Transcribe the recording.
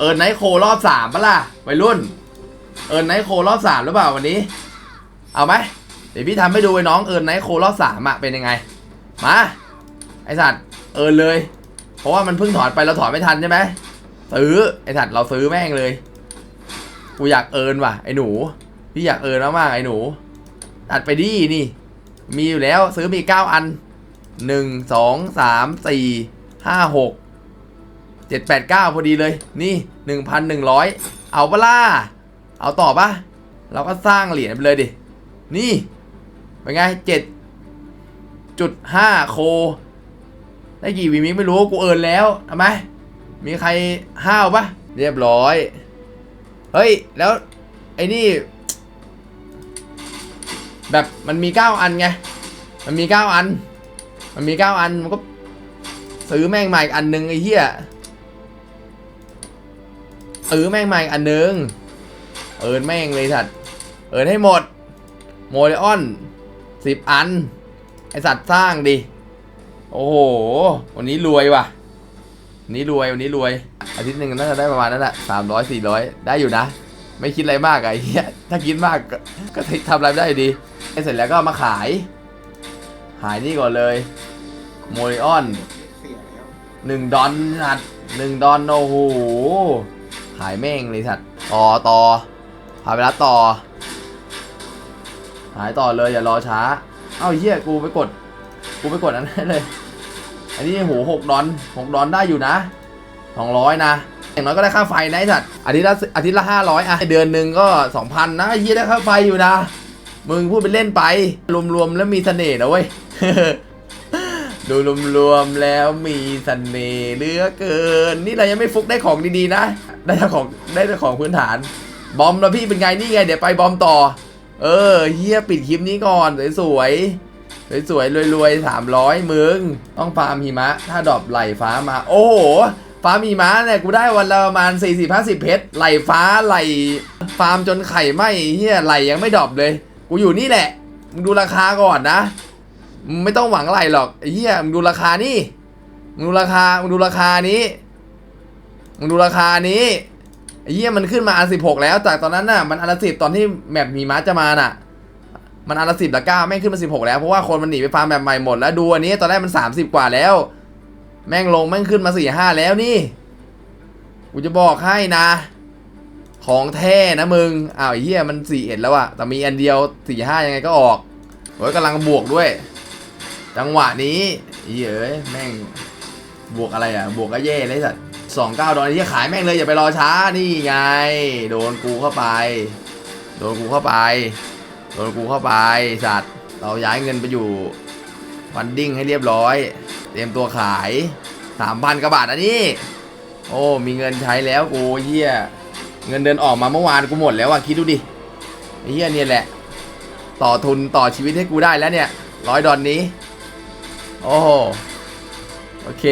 เอิร์นไนโครอบสามปะล่ะวัยรุ่น เอิร์นไนโครอบสามหรือเปล่าวันนี้ เอาไหมเดี๋ยวพี่ทำให้ดูไอ้น้องเอิร์นไนโครอบสามอะเป็นยังไง มา ไอสัตว์เอิร์นเลย เพราะว่ามันเพิ่งถอนไปเราถอนไม่ทันใช่ไหมซื้อไอสัตว์เราซื้อแม่งเลย กูอยากเอิร์นว่ะไอหนู พี่อยากเอิร์นมากๆไอหนู ตัดไปดีนี่ มีอยู่แล้วซื้อมีเก้าอันหนึ่งสองสามสี่ห้าหก เจ็ดแปดเก้าพอดีเลย นี่หนึ่งพันหนึ่งร้อยเอาปล่ะเอาต่อปะเราก็สร้างเหรียญไปเลยดิ นี่ เป็นไงเจ็ดจุดห้าโค ได้กี่วีมิกไม่รู้ กูเอินแล้วทำไม มีใครห้าวปะเรียบร้อย เฮ้ย แล้วไอ้นี่ แบบมันมีเก้าอันไง มันมีเก้าอัน มันมีเก้าอัน มันก็ซื้อแม่งใหม่อันหนึงไอ้เหี้ย ซื้อแม่งใหม่อันหนึง เอินแม่งเลยสัตว์เอินให้หมด โมเลออนสิบอัน ไอสัตว์สร้างดิ โอ้โห วันนี้รวยว่ะ วันนี้รวย วันนี้รวย อาทิตย์หนึ่งน่าจะได้ประมาณนั้นแหละสามร้อยสี่ร้อยได้อยู่นะ ไม่คิดอะไรมากไอ้เหี้ย ถ้าคิดมากก็ทำอะไรได้อยู่ดี เสร็จแล้วก็มาขายขายนี่ก่อนเลย โมลิออนหนึ่งดอนสัตว์หนึ่งดอนโอ้โห ขายแม่งเลยสัตว์ต่อต่อพาไปรับต่อ หายต่อเลยอย่ารอช้า เอ้าเฮียกูไปกด กูไปกดอันนั้นเลย อันนี้โหหกดอนหกดอนได้อยู่นะสองร้อยนะอย่างน้อยก็ได้ค่าไฟนะสัตว์อาทิตย์ละอาทิตย์ละห้าร้อยอะเดือนหนึ่งก็สองพันนะเฮียได้ค่าไฟอยู่นะ มึงพูดไปเล่นไป รวมๆแล้วมีเสน่ห์นะเว้ย ดูรวมๆแล้วมีเสน่ห์เหลือเกิน นี่เรายังไม่ฟุกได้ของดีๆนะ ได้แต่ของได้แต่ของพื้นฐาน บอมแล้วพี่เป็นไงนี่ไงเดี๋ยวไปบอมต่อ เออเฮียปิดคลิปนี้ก่อนสวยๆสวยๆรวยๆสามร้อยมึง ต้องฟาร์มหิมะ ถ้าดรอปไหลฟ้ามา โอ้โหฟาร์มหิมะเนี่ยกูได้วันละประมาณ 40 50 เพชรไหลฟ้าไหลฟาร์มจนไข่ไหมเฮียไหลยังไม่ดรอปเลย กูอยู่นี่แหละมึงดูราคาก่อนนะ ไม่ต้องหวังอะไรหรอกไอ้เหี้ยมึงดูราคานี่มึงดูราคามึงดูราคานี้มึงดูราคานี้ไอ้เหี้ยมันขึ้นมาอันสิบหกแล้ว จากตอนนั้นน่ะมันอันละสิบตอนที่แมปมีม้าจะมาน่ะ มันอันละสิบละเก้าแม่งขึ้นมาสิบหกแล้วเพราะว่าคนมันหนีไปฟาร์มแบบใหม่หมดแล้วดูอันนี้ตอนแรกมันสามสิบกว่าแล้ว แม่งลงแม่งขึ้นมาสี่ห้าแล้วนี่กูจะบอกให้นะ ของแท้นะมึงอ้าวไอ้เหี้ยมันสี่เอ็ดแล้วอะแต่มีอันเดียวสี่ห้ายังไงก็ออกโอ้ยกำลังบวกด้วย จังหวะนี้เอ้ยแม่งบวกอะไรอะ บวกก็แย่เลยสัตว์สองเก้าดอลที่ขายแม่งเลยอย่าไปรอช้านี่ไง โดนกูเข้าไป โดนกูเข้าไป โดนกูเข้าไปสัตว์เราย้ายเงินไปอยู่ฟันดิ้งให้เรียบร้อย เตรียมตัวขายสามพันกว่าบาทอันนี้ โอ้มีเงินใช้แล้วกูเฮียเงินเดือนออกมาเมื่อวานกูหมดแล้วอะคิดดูดิเฮียเนี่ยแหละ ต่อทุนต่อชีวิตให้กูได้แล้วเนี่ยร้อยดอลนี้ โอ้โห โอเค